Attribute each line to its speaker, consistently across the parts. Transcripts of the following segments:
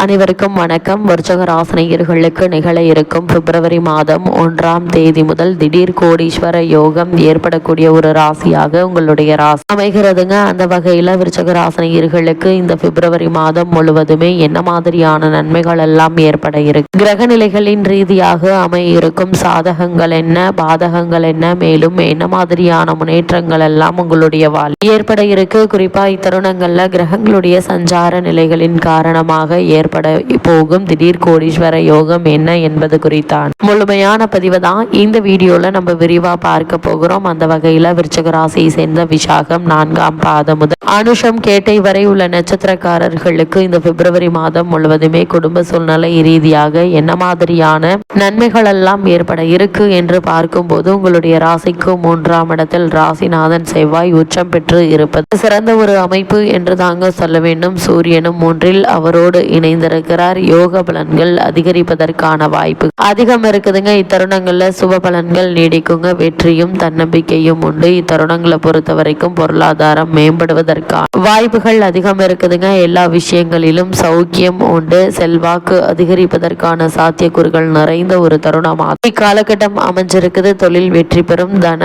Speaker 1: அனைவருக்கும் வணக்கம். வர்ச்சக ராசனையர்களுக்கு நிகழ இருக்கும் பிப்ரவரி மாதம் ஒன்றாம் தேதி முதல் திடீர் கோடீஸ்வர யோகம் ஏற்படக்கூடிய ஒரு ராசியாக உங்களுடைய ராசி அமைகிறதுங்க. அந்த வகையில் விருச்சக ராசனையர்களுக்கு இந்த பிப்ரவரி மாதம் முழுவதுமே என்ன மாதிரியான நன்மைகள் எல்லாம் ஏற்பட இருக்கு? கிரக நிலைகளின் ரீதியாக அமைய இருக்கும் சாதகங்கள் என்ன? பாதகங்கள் என்ன? மேலும் என்ன மாதிரியான முன்னேற்றங்கள் எல்லாம் உங்களுடைய வாழ் ஏற்பட இருக்கு. குறிப்பா இத்தருணங்கள்ல கிரகங்களுடைய சஞ்சார நிலைகளின் காரணமாக ஏற்பட. போகும் திடீர் கோடீஸ்வர யோகம் என்ன என்பது குறித்தான். முழுமையான பதிவு தான் இந்த வீடியோல நம்ம விரிவா பார்க்க போகிறோம். அந்த வகையில விருச்சக ராசியை சேர்ந்த விசாகம் நான்காம் பாதம் முதல். அனுஷம் கேட்டை வரை உள்ள நட்சத்திரக்காரர்களுக்கு இந்த பிப்ரவரி மாதம் முழுவதுமே குடும்ப சூழ்நிலை ரீதியாக என்ன மாதிரியான நன்மைகள் எல்லாம் ஏற்பட இருக்கு என்று பார்க்கும்போது உங்களுடைய ராசிக்கு மூன்றாம் இடத்தில் ராசிநாதன் செவ்வாய் உச்சம் பெற்று இருப்பது சிறந்த ஒரு அமைப்பு என்று தாங்க சொல்ல வேண்டும். சூரியனும் மூன்றில் அவரோடு இணைந்து இணைந்திருக்கிறார் யோக பலன்கள் அதிகரிப்பதற்கான வாய்ப்பு அதிகம் இருக்குதுங்க. இத்தருணங்கள்ல சுப பலன்கள் நீடிக்குங்க. வெற்றியும் தன்னம்பிக்கையும் உண்டு. இத்தருணங்களை பொறுத்த வரைக்கும் பொருளாதாரம் மேம்படுவதற்கான வாய்ப்புகள் அதிகம் இருக்குதுங்க. எல்லா விஷயங்களிலும் சௌக்கியம் உண்டு. செல்வாக்கு அதிகரிப்பதற்கான சாத்தியக்கூறுகள் நிறைந்த ஒரு தருணமாகும் இக்காலகட்டம் அமைஞ்சிருக்குது. தொழில் வெற்றி பெறும். தன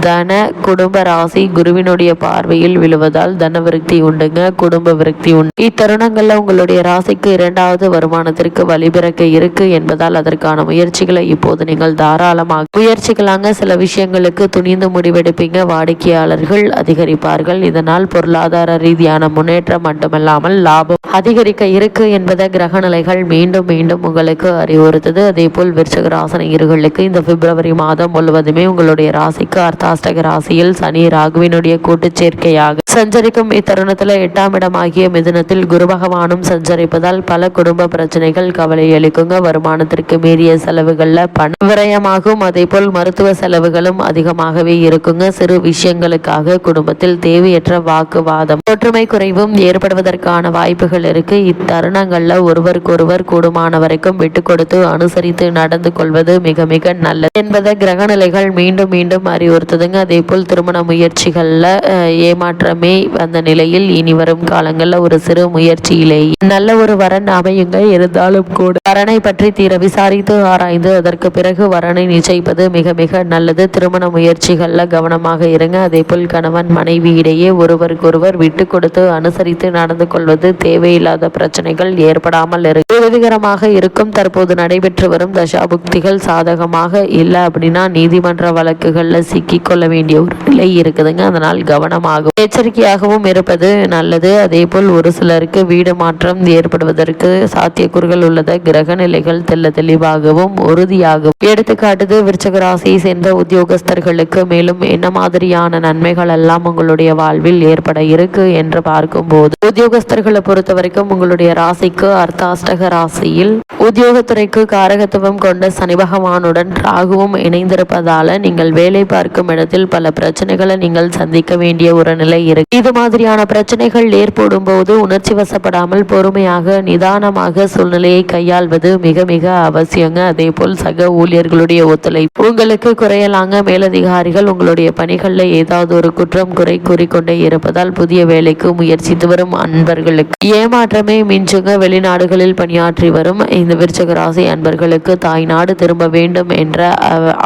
Speaker 1: தன குடும்ப ராசி குருவினுடைய பார்வையில் விழுவதால் தன விருத்தி உண்டுங்க. குடும்ப விருத்தி உண்டு இத்தருணங்கள்ல உங்களுடைய ராசி ஆசைக்கு இரண்டாவது வருமானத்திற்கு வழிபிறக்க இருக்கு என்பதால் அதற்கான முயற்சிகளை இப்போது நீங்கள் தாராளமாக முயற்சிகளாங்க சில விஷயங்களுக்கு துணிந்து முடிவெடுப்பீங்க. வாடிக்கையாளர்கள் அதிகரிப்பார்கள். இதனால் பொருளாதார ரீதியான முன்னேற்றம் மட்டுமல்லாமல் லாபம் அதிகரிக்க இருக்கு என்பதை கிரக நிலைகள் மீண்டும் மீண்டும் உங்களுக்கு அறிவுறுத்தது. அதே போல் விருச்சக ராசனையர்களுக்கு இந்த பிப்ரவரி மாதம் முழுவதுமே உங்களுடைய ராசிக்கு அர்த்தாஷ்டக ராசியில் சனி ராகுவினுடைய கூட்டு சேர்க்கையாக சஞ்சரிக்கும் இத்தருணத்தில் எட்டாம் இடமாகிய மிதுனத்தில் குரு பகவானும் சஞ்சரிப்பதால் பல குடும்ப பிரச்சனைகள் கவலை அளிக்குங்க. வருமானத்திற்கு மீறிய செலவுகளில் பண விரயமாகும். அதேபோல் மருத்துவ செலவுகளும் அதிகமாகவே இருக்குங்க. சிறு விஷயங்களுக்காக குடும்பத்தில் தேவையற்ற வாக்குவாதம் ஒற்றுமை குறைவும் ஏற்படுவதற்கான வாய்ப்புகள் இருக்கு. இத்தருணங்கள்ல ஒருவருக்கொருவர் கூடுமான வரைக்கும் விட்டு கொடுத்து அனுசரித்து நடந்து கொள்வது மிக மிக நல்லது என்பதை கிரக நிலைகள் மீண்டும் மீண்டும் அறிவுறுத்துதுங்க. அதே போல் திருமண முயற்சிகளில் ஏமாற்றம் மட்டுமே வந்த நிலையில் இனி வரும் காலங்களில் ஒரு சிறு முயற்சியிலேயே நல்ல ஒரு வரன் அமையுங்க இருந்தாலும் கூட. வரனை பற்றி தீர விசாரித்து ஆராய்ந்து அதற்கு பிறகு வரனை நிச்சயிப்பது மிக மிக நல்லது. திருமண முயற்சிகளில் கவனமாக இருங்க. அதே போல் கணவன் மனைவி இடையே ஒருவருக்கொருவர் விட்டு கொடுத்து அனுசரித்து நடந்து கொள்வது தேவையில்லாத பிரச்சனைகள் ஏற்படாமல் இருக்கு உதவிகரமாக இருக்கும். தற்போது நடைபெற்று வரும் தசாபுக்திகள் சாதகமாக இல்லை அப்படின்னா நீதிமன்ற வழக்குகளில் சிக்கிக் கொள்ள வேண்டிய ஒரு நிலை இருக்குதுங்க. அதனால் கவனமாகும். எச்சரிக்கை எச்சரிக்கையாகவும் இருப்பது நல்லது. அதே போல் ஒரு சிலருக்கு வீடு மாற்றம் ஏற்படுவதற்கு சாத்தியக்கூறுகள் உள்ளத. கிரக நிலைகள் தெல்ல தெளிவாகவும் உறுதியாகவும். எடுத்துக்காட்டுது விருச்சக ராசியை சேர்ந்த உத்தியோகஸ்தர்களுக்கு மேலும் என்ன மாதிரியான நன்மைகள் எல்லாம் உங்களுடைய வாழ்வில் ஏற்பட இருக்கு என்று பார்க்கும்போது உத்தியோகஸ்தர்களை பொறுத்த வரைக்கும் உங்களுடைய ராசிக்கு அர்த்தாஷ்டக ராசியில் உத்தியோகத்துறைக்கு காரகத்துவம் கொண்ட சனி பகவானுடன் ராகுவும் இணைந்திருப்பதால நீங்கள் வேலை பார்க்கும் இடத்தில் பல பிரச்சனைகளை நீங்கள் சந்திக்க வேண்டிய ஒரு நிலை இருக்கு. இது மாதிரியான பிரச்சனைகள் ஏற்படும் போது உணர்ச்சி வசப்படாமல் பொறுமையாக நிதானமாக சூழ்நிலையை கையாள்வது மிக மிக அவசியங்க. அதே போல் சக ஊழியர்களுடைய ஒத்துழைப்பு. உங்களுக்கு குறையலாங்க. மேலதிகாரிகள் உங்களுடைய பணிகளில் ஏதாவது ஒரு குற்றம் குறை கூறிக்கொண்டே இருப்பதால் புதிய வேலைக்கு முயற்சித்து வரும் அன்பர்களுக்கு. ஏமாற்றமே மிஞ்சுங்க. வெளிநாடுகளில் பணியாற்றி வரும் இந்த விருச்சக ராசி அன்பர்களுக்கு தாய் நாடு திரும்ப வேண்டும் என்ற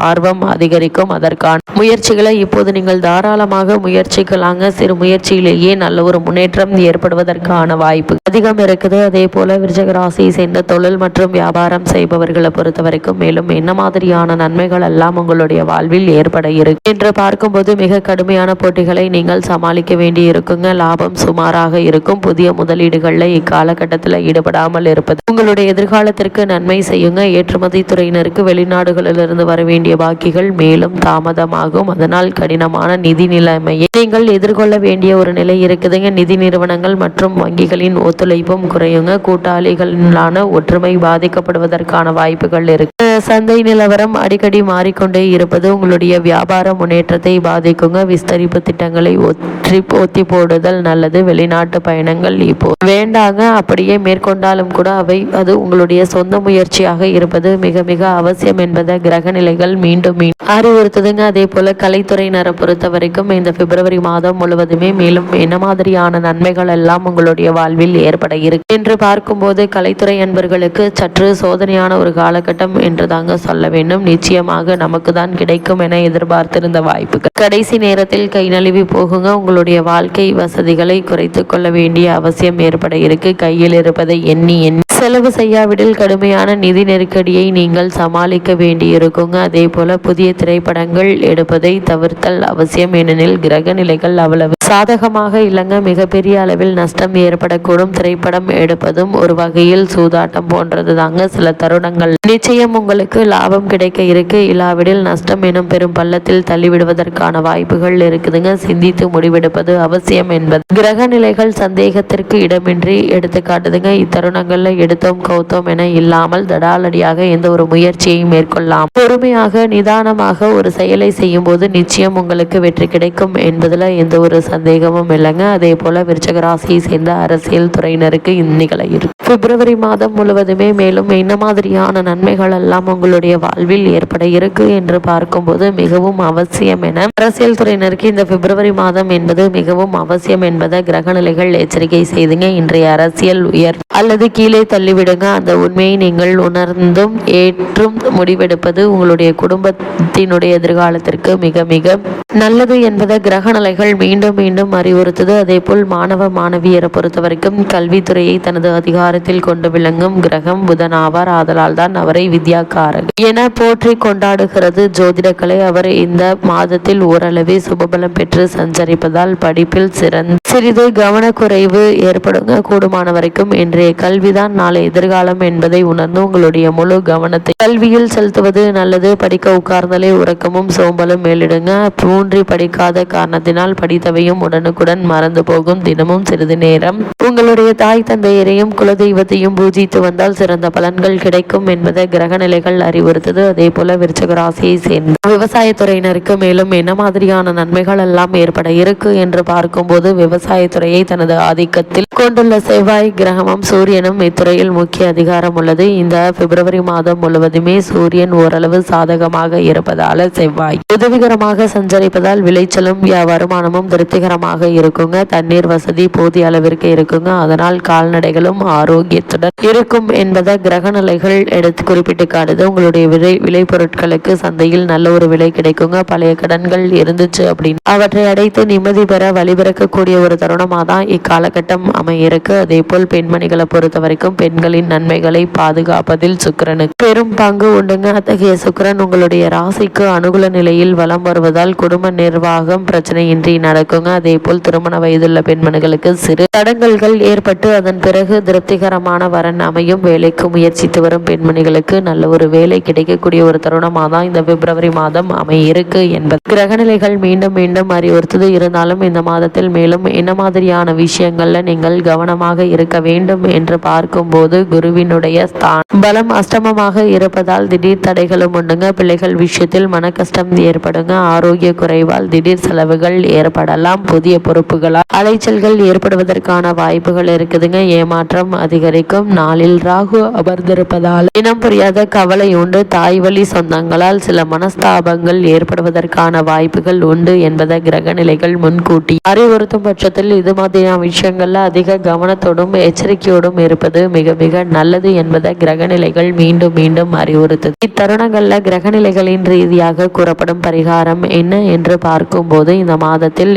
Speaker 1: ஆர்வம் அதிகரிக்கும். அதற்கான முயற்சிகளை இப்போது நீங்கள் தாராளமாக முயற்சிக்கலாங்க. சிறு முயற்சியிலேயே நல்ல ஒரு முன்னேற்றம் ஏற்படுவதற்கான வாய்ப்பு அதிகம் இருக்குது. அதே போல விருச்சக ராசியை சேர்ந்த தொழில் மற்றும் வியாபாரம் செய்பவர்களை பொறுத்த வரைக்கும் மேலும் என்ன மாதிரியான நன்மைகள் எல்லாம் உங்களுடைய வாழ்வில் ஏற்பட இருக்கு என்று பார்க்கும்போது மிக கடுமையான போட்டிகளை நீங்கள் சமாளிக்க வேண்டி இருக்குங்க. லாபம் சுமாராக இருக்கும். புதிய முதலீடுகளில் இக்காலகட்டத்தில் ஈடுபடாமல் இருப்பது உங்களுடைய எதிர்காலத்திற்கு நன்மை செய்யுங்க. ஏற்றுமதி துறையினருக்கு வெளிநாடுகளிலிருந்து வர வேண்டிய பாக்கிகள் மேலும் தாமதமாகும். அதனால் கடினமான நிதி நிலைமையை நீங்கள் எதிர்கொள்ள வேண்டிய ஒரு நிலை இருக்குதுங்க. நிதி நிறுவனங்கள் மற்றும் வங்கிகளின் ஒத்துழைப்பும் குறையுங்க. கூட்டாளிகளான ஒற்றுமை பாதிக்கப்படுவதற்கான வாய்ப்புகள் இருக்கு. சந்தை நிலவரம் அடிக்கடி மாறிக்கொண்டே இருப்பது உங்களுடைய வியாபார முன்னேற்றத்தை பாதிக்குங்க. விஸ்தரிப்பு திட்டங்களை ஒற்றி ஒத்தி போடுதல் நல்லது. வெளிநாட்டு பயணங்கள் இப்போ வேண்டாங்க. அப்படியே மேற்கொண்டாலும் கூட அவை அது உங்களுடைய சொந்த முயற்சியாக இருப்பது மிக மிக அவசியம் என்பதை கிரக நிலைகள் மீண்டும் மீண்டும் அறிவுறுத்துதுங்க. அதே போல கலைத்துறையினரை பொறுத்த வரைக்கும் இந்த பிப்ரவரி மாதம் முழுவதும் முழுவதுமே மேலும் என்ன மாதிரியான நன்மைகள் எல்லாம் உங்களுடைய வாழ்வில் ஏற்பட இருக்கு என்று பார்க்கும்போது கலைத்துறை அன்பர்களுக்கு சற்று சோதனையான ஒரு காலகட்டம் என்று தாங்க சொல்ல வேண்டும். நிச்சயமாக நமக்கு தான் கிடைக்கும் என எதிர்பார்த்திருந்த வாய்ப்புகள். கடைசி நேரத்தில் கை நழுவி போகுங்க. உங்களுடைய வாழ்க்கை வசதிகளை குறைத்து கொள்ள வேண்டிய அவசியம் ஏற்பட இருக்கு. கையில் இருப்பதை எண்ணி எண்ணி செலவு செய்யாவிடில் கடுமையான நிதி நெருக்கடியை நீங்கள் சமாளிக்க வேண்டியிருக்குங்க. அதே போல புதிய திரைப்படங்கள் எடுப்பதை தவிர்த்தல் அவசியம் ஏனெனில் கிரக நிலைகள் அவ்வளவு சாதகமாக இல்லைங்க. மிகப்பெரிய அளவில் நஷ்டம் ஏற்படக்கூடும். திரைப்படம் எடுப்பதும் ஒரு வகையில் சூதாட்டம் போன்றது தாங்க சில தருணங்கள் நிச்சயம் உங்களுக்கு லாபம் கிடைக்க இருக்கு. இல்லாவிடில் நஷ்டம் எனும் பெரும் பள்ளத்தில் தள்ளிவிடுவதற்கான வாய்ப்புகள் இருக்குதுங்க. சிந்தித்து முடிவெடுப்பது அவசியம் என்பது கிரக நிலைகள் சந்தேகத்திற்கு இடமின்றி எடுத்துக்காட்டுதுங்க. இத்தருணங்கள்ல எடுத்தோம் கவுத்தோம் என இல்லாமல் தடாலடியாக எந்த ஒரு முயற்சியையும் மேற்கொள்ளலாம் பொறுமையாக நிதானமாக ஒரு செயலை செய்யும் போது நிச்சயம் உங்களுக்கு வெற்றி கிடைக்கும் என்பதில் எந்த ஒரு சந்தேகமும் இல்லைங்க. அதே போல விருச்சகராசியை சேர்ந்த அரசியல் துறையினருக்கு இந்நிகழ இருக்கு பிப்ரவரி மாதம் முழுவதுமே மேலும் என்ன மாதிரியான நன்மைகள் எல்லாம் உங்களுடைய வாழ்வில் ஏற்பட இருக்கு என்று பார்க்கும்போது மிகவும் அவசியம் என அரசியல் துறையினருக்கு இந்த பிப்ரவரி மாதம் என்பது மிகவும் அவசியம் என்பதை கிரகநிலைகள் எச்சரிக்கை செய்துங்க. இன்றைய அரசியல் உயர் அல்லது கீழே தள்ளிவிடுங்க அந்த உண்மையை நீங்கள் உணர்ந்தும் ஏற்றும் முடிவெடுப்பது உங்களுடைய குடும்பத்தினுடைய எதிர்காலத்திற்கு மிக மிக நல்லது என்பதை கிரகநிலைகள் மீண்டும் மீண்டும் அறிவுறுத்தது. அதே போல் மாணவ மாணவியரை பொறுத்தவரைக்கும் கல்வித்துறையை தனது அதிகாரத்தில் கொண்டு விளங்கும் கிரகம் புதன் ஆவார் ஆதலால் தான் அவரை வித்யாக்காரர் என போற்றி கொண்டாடுகிறது ஜோதிடக்கலை. அவர் இந்த மாதத்தில் ஓரளவே சுபபலம் பெற்று சஞ்சரிப்பதால் படிப்பில் சிறந்த சிறிது கவனக்குறைவு ஏற்படுங்க. கூடுமான வரைக்கும் இன்றைய கல்விதான் நாளை எதிர்காலம் என்பதை உணர்ந்து உங்களுடைய முழு கவனத்தை கல்வியில் செலுத்துவது நல்லது. படிக்க உட்கார்ந்தாலே உறக்கமும் சோம்பலும் மேலிடுங்க. தூன்றி படிக்காத காரணத்தினால் படித்தவையும் உடனுக்குடன் மறந்து போகும். தினமும் சிறிது நேரம் உங்களுடைய தாய் தந்தையரையும் குலதெய்வத்தையும் பூஜித்து வந்தால் சிறந்த பலன்கள் கிடைக்கும் என்பதை கிரக நிலைகள் அறிவுறுத்தது. அதே போல விருச்சக ராசியை சேர்ந்த விவசாயத்துறையினருக்கு மேலும் என்ன மாதிரியான நன்மைகள் எல்லாம் ஏற்பட இருக்கு என்று பார்க்கும்போது விவசாயத்துறையை தனது ஆதிக்கத்தில் கொண்டுள்ள செவ்வாய் கிரகமும் சூரியனும் இத்துறை இத்துறையில் முக்கிய அதிகாரம் உள்ளது. இந்த பிப்ரவரி மாதம் முழுவதுமே சூரியன் ஓரளவு சாதகமாக இருப்பதால செவ்வாய். உதவிகரமாக சஞ்சரிப்பதால் விளைச்சலும் வருமானமும் திருப்திகரமாக இருக்குங்க. தண்ணீர் வசதி போதிய அளவிற்கு இருக்குங்க. அதனால் கால்நடைகளும் ஆரோக்கியத்துடன் இருக்கும் என்பதை கிரக நிலைகள் எடுத்து குறிப்பிட்டு காட்டுது. உங்களுடைய விலை விலை பொருட்களுக்கு சந்தையில் நல்ல ஒரு விலை கிடைக்குங்க. பழைய கடன்கள் இருந்துச்சு அப்படின்னு அவற்றை அடைத்து நிம்மதி பெற வழிபிறக்கக்கூடிய ஒரு தருணமாக தான் இக்காலகட்டம் அமையிருக்கு. அதே போல் பெண்மணிகளை பொறுத்த வரைக்கும் பெண் பெண்களின் நன்மைகளை பாதுகாப்பதில் சுக்கரனுக்கு பெரும் பங்கு உண்டுங்க. அத்தகைய சுக்கரன் உங்களுடைய ராசிக்கு அனுகூல நிலையில் வலம் வருவதால் குடும்ப நிர்வாகம் பிரச்சனையின்றி நடக்குங்க. அதே போல் திருமண வயதுள்ள பெண்மணிகளுக்கு சிறு தடங்கல்கள் ஏற்பட்டு அதன் பிறகு திருப்திகரமான வரன் அமையும். வேலைக்கு முயற்சித்து வரும் பெண்மணிகளுக்கு நல்ல ஒரு வேலை கிடைக்கக்கூடிய ஒரு தருணமாக தான் இந்த பிப்ரவரி மாதம் அமையிருக்கு என்பது. கிரகநிலைகள் மீண்டும் மீண்டும் அறிவுறுத்தது. இருந்தாலும் இந்த மாதத்தில் மேலும் என்ன மாதிரியான விஷயங்கள்ல நீங்கள் கவனமாக இருக்க வேண்டும் என்று பார்க்கும் போது குருவினுடைய ஸ்தானம் பலம் அஷ்டமமாக இருப்பதால் திடீர் தடைகளும் உண்டுங்க. பிள்ளைகள் விஷயத்தில் மன கஷ்டம் ஏற்படுங்க. ஆரோக்கிய குறைவால் திடீர் செலவுகள் ஏற்படலாம். புதிய பொறுப்புகளால் அலைச்சல்கள் ஏற்படுவதற்கான வாய்ப்புகள் இருக்குதுங்க. ஏமாற்றம் அதிகரிக்கும். நாளில் ராகு அமர்ந்திருப்பதால் இனம் புரியாத கவலை உண்டு. தாய் வழி சொந்தங்களால் சில மனஸ்தாபங்கள் ஏற்படுவதற்கான வாய்ப்புகள் உண்டு என்பதை கிரக நிலைகள் முன்கூட்டி அறிவுறுத்தும் பட்சத்தில் இது மாதிரியான விஷயங்கள்ல அதிக கவனத்தோடும் எச்சரிக்கையோடும் இருப்பது மிக மிக நல்லது என்பதை கிரக நிலைகள் மீண்டும் மீண்டும் அறிவுறுத்தது. இத்தருணங்கள்ல கிரக நிலைகளின் ரீதியாக கூறப்படும் பரிகாரம் என்ன என்று பார்க்கும்போது இந்த மாதத்தில்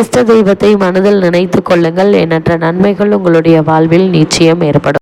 Speaker 1: இஷ்ட தெய்வத்தை மனதில் நினைத்து கொள்ளுங்கள். எண்ணற்ற நன்மைகள் உங்களுடைய வாழ்வில் நிச்சயம் ஏற்படும்.